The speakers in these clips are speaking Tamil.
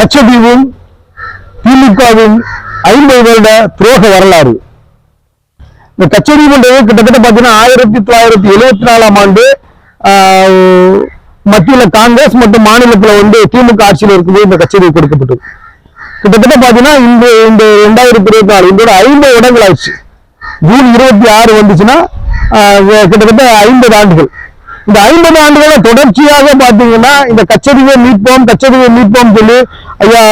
கச்சதீவும் திமுகவின் ஐம்பது வருட துரோக வரலாறு. இந்த கச்சதீவுன்றது கிட்டத்தட்ட பார்த்தீங்கன்னா ஆயிரத்தி தொள்ளாயிரத்தி எழுபத்தி நாலாம் ஆண்டு மத்தியில் மத்தியில காங்கிரஸ் மற்றும் மாநிலத்தில் வந்து திமுக ஆட்சியில் இருக்கும்போது இந்த கச்சேரி கொடுக்கப்பட்டது. கிட்டத்தட்ட பார்த்தீங்கன்னா இந்த இந்த ரெண்டாயிரத்தி இருபத்தி நாலு இதோட ஐம்பது இடங்கள் ஆயிடுச்சு. ஜூன் இருபத்தி ஆறு வந்துச்சுன்னா ஆஹ், கிட்டத்தட்ட ஐம்பது ஆண்டுகள். இந்த ஐம்பது ஆண்டுகள தொடர்ச்சியாக பாத்தீங்கன்னா இந்த கச்சதீவை மீட்போம் கச்சதீவை மீட்போம் சொல்லி ஐயா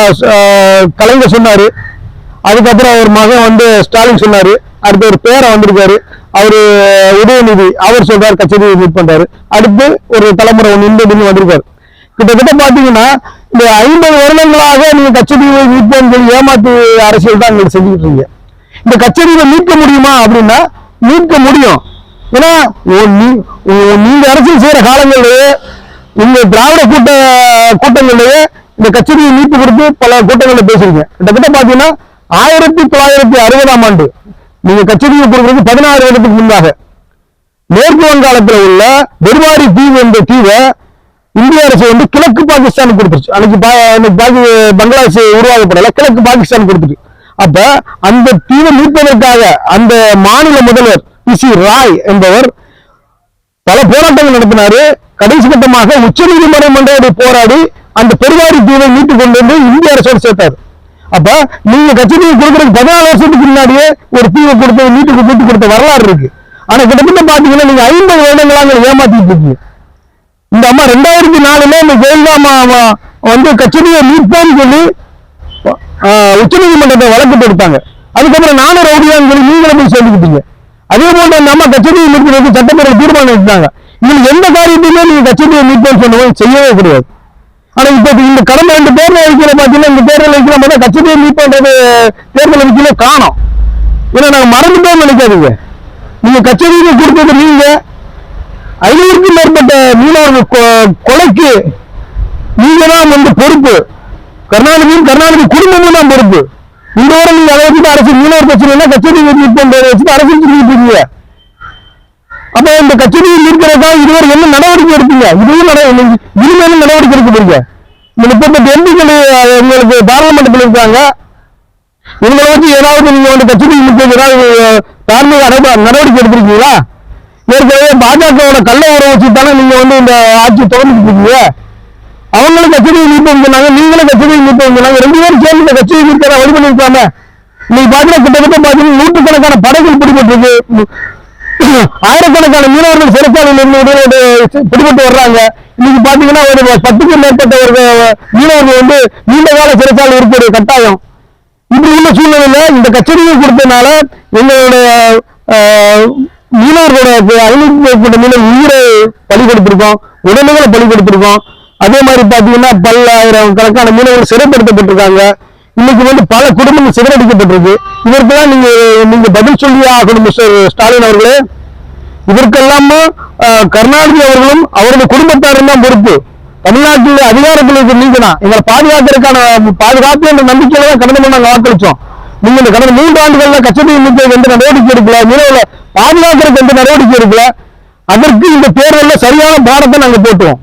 கலைஞர் சொன்னார். அதுக்கப்புறம் அவர் மகன் வந்து ஸ்டாலின் சொன்னார். அடுத்து ஒரு பேரை வந்திருக்காரு. அவர் உதயநிதி அவர் சொல்றாரு கச்சேரியை மீட் பண்றாரு. அடுத்து ஒரு தலைமுறை ஒன்று இந்த வந்திருக்காரு. கிட்டத்தட்ட பாத்தீங்கன்னா இந்த ஐம்பது வருடங்களாக நீங்க கச்சேரியை மீட்போம் சொல்லி ஏமாத்து அரசியல் தான் நீங்க செஞ்சுக்கிட்டு இருக்கீங்க. இந்த கச்சேரியை மீட்க முடியுமா அப்படின்னா மீட்க முடியும். ஏன்னா ஓ- நீங்க அரசியல் செய்யற காலங்களிலேயே உங்கள் திராவிட கூட்ட கூட்டங்களிலேயே இந்த கச்சேரியை மீட்டு கொடுத்து பல கூட்டங்களில் பேசுறீங்க கிட்டத்தட்ட பாத்தீங்கன்னா ஆயிரத்தி தொள்ளாயிரத்தி அறுபதாம் ஆண்டு நீங்க கச்சேரியை கொடுக்கறது பதினாறு வருடத்துக்கு முன்பாக மேற்கு வங்காளத்தில் உள்ள பெருமாரி தீவு என்ற தீவை இந்திய அரசு வந்து கிழக்கு பாகிஸ்தானுக்கு கொடுத்துருச்சு. அன்னைக்கு பாகி பங்களாதேஷ் உருவாக்கப்படல கிழக்கு பாகிஸ்தான் கொடுத்துட்டு. அப்ப அந்த தீவை மீட்பதற்காக அந்த மாநில முதல்வர் பிசி ராய் என்பவர் பல போராட்டங்கள் நடத்தினாரு. கடைசி கட்டமாக உச்ச நீதிமன்றம் போராடி அந்த பெருவாரி தீவை மீட்டு கொண்டு வந்து இந்திய அரசோடு சேர்த்தார். அப்ப நீங்க கட்சிக்கு கொடுக்கறதுக்கு பதினாலு வருஷத்துக்கு முன்னாடியே ஒரு தீவை கொடுத்த மீட்டுக்கு மீட்டு கொடுத்த வரலாறு இருக்கு. ஆனா கிட்டத்தட்ட பாத்தீங்கன்னா நீங்க ஐம்பது வருடங்களாக ஏமாத்திட்டு இருக்கீங்க. இந்த அம்மா ரெண்டாயிரத்தி நாலுல இந்த ஜெயலலிதா அம்மா வந்து கச்சேரியை மீட்போம்னு சொல்லி உச்ச நீதிமன்றத்தை வழக்கு தொடுத்தாங்க. அதுக்கப்புறம் நானும் ரவுடியான்னு சொல்லி நீங்களும் போய் சொல்லிக்கிட்டீங்க. அதே போல அந்த அம்மா கச்சேரியை மீட்பதற்கு சட்டமன்ற தீர்மானம் எடுத்தாங்க இதுல எந்த காரியத்தையுமே நீங்க கச்சேரியை மீட்போம்னு சொன்னவங்க செய்யவே கிடையாது ஆனா இப்ப இந்த கடந்த ரெண்டு தேர்தல் அறிக்கையில பாத்தீங்கன்னா இந்த தேர்தல் அறிக்கையில பார்த்தா கச்சேரியை மீட்பன்றது தேர்தல் அறிக்கையில காணும். ஏன்னா நாங்க மறந்துட்டோம் நினைக்காதீங்க. நீங்க கச்சேரியை கொடுத்தது நீங்க. ஐநூறுக்கும் மேற்பட்ட மீனவர்கள் கொ- கொலைக்கு நீங்க தான் வந்து பொறுப்பு. கருணாநிதியும் கருணாநிதி குடும்பமும் தான் பொறுப்பு. இந்த வரை நீங்க அதை வச்சுட்டு அரசு மீனவர் பிரச்சனை கச்சேரி மீட் பண்றதை வச்சுட்டு அரசு சொல்லிட்டு இருக்கீங்க. அப்ப இந்த கச்சேரியில் இருக்கிறதா இதுவரை என்ன நடவடிக்கை எடுப்பீங்க இதுவும் நட- இனிமேலும் நடவடிக்கை எடுக்க போறீங்க? இந்த முப்பத்தெட்டு எம்பிக்கள் உங்களுக்கு பாராளுமன்றத்தில் இருக்காங்க. இவங்களை வச்சு ஏதாவது நீங்க வந்து கட்சி மீட்க ஏதாவது தார்மீக நடவடிக்கை எடுத்திருக்கீங்களா? ஏற்கனவே பாஜகவோட கள்ள உறவு வச்சு தானே நீங்க வந்து இந்த ஆட்சி தொடர்ந்துட்டு இருக்கீங்க. அவங்களும் கச்சேரியை மீட்பு சொன்னாங்க நீங்களும் கட்சியை மீட்பு சொன்னாங்க ரெண்டு பேரும் சேர்ந்து இந்த கட்சியை மீட்கிற வழி பண்ணியிருக்காங்க. நீ பாத்தீங்கன்னா கிட்டத்தட்ட பாத்தீங்கன்னா நூற்றுக்கணக்கான படைகள் பிடிபட்டிருக்கு. ஆயிரக்கணக்கான மீனவர்கள் சிறைச்சாலையில் இருந்து விடுதலை பிடிபட்டு வர்றாங்க. இன்னைக்கு பாத்தீங்கன்னா ஒரு பத்துக்கும் மேற்பட்ட ஒரு மீனவர்கள் வந்து நீண்ட கால சிறைச்சாலை இருப்பது கட்டாயம். இப்படி உள்ள சூழ்நிலையில இந்த கச்சேரியை கொடுத்தனால எங்களுடைய மீனவர்களோட ஐநூத்தி மேற்பட்ட மீனவர் உயிரை பலி கொடுத்திருக்கோம் உடமைகளை பலி கொடுத்திருக்கோம் அதே மாதிரி பாத்தீங்கன்னா பல்லாயிரம் கணக்கான மீனவர்கள் சிறைப்படுத்தப்பட்டிருக்காங்க. இன்னைக்கு வந்து பல குடும்பங்கள் சிதறடிக்கப்பட்டிருக்கு. இதற்கெல்லாம் நீங்க நீங்க பதில் சொல்லியே ஆகணும் மிஸ்டர் ஸ்டாலின் அவர்களே. இதற்கெல்லாம் ஆஹ், கருணாநிதி அவர்களும் அவரது குடும்பத்தாரும் தான் பொறுப்பு. தமிழ்நாட்டில் அதிகாரத்தில் இருக்க நீங்க தான் எங்களை பாதுகாக்கிறதுக்கான பாதுகாப்பு என்ற நம்பிக்கையில தான் கடந்த முறை நாங்கள் வாக்களிச்சோம் நீங்க இந்த கடந்த மூன்று ஆண்டுகள்ல கச்சத்தீவு எண்ணிக்கை எந்த நடவடிக்கை எடுக்கல மீனவர்களை பாதுகாக்கிறதுக்கு எந்த நடவடிக்கை எடுக்கல அதற்கு இந்த தேர்தலில் சரியான பாடத்தை நாங்கள் போட்டுவோம்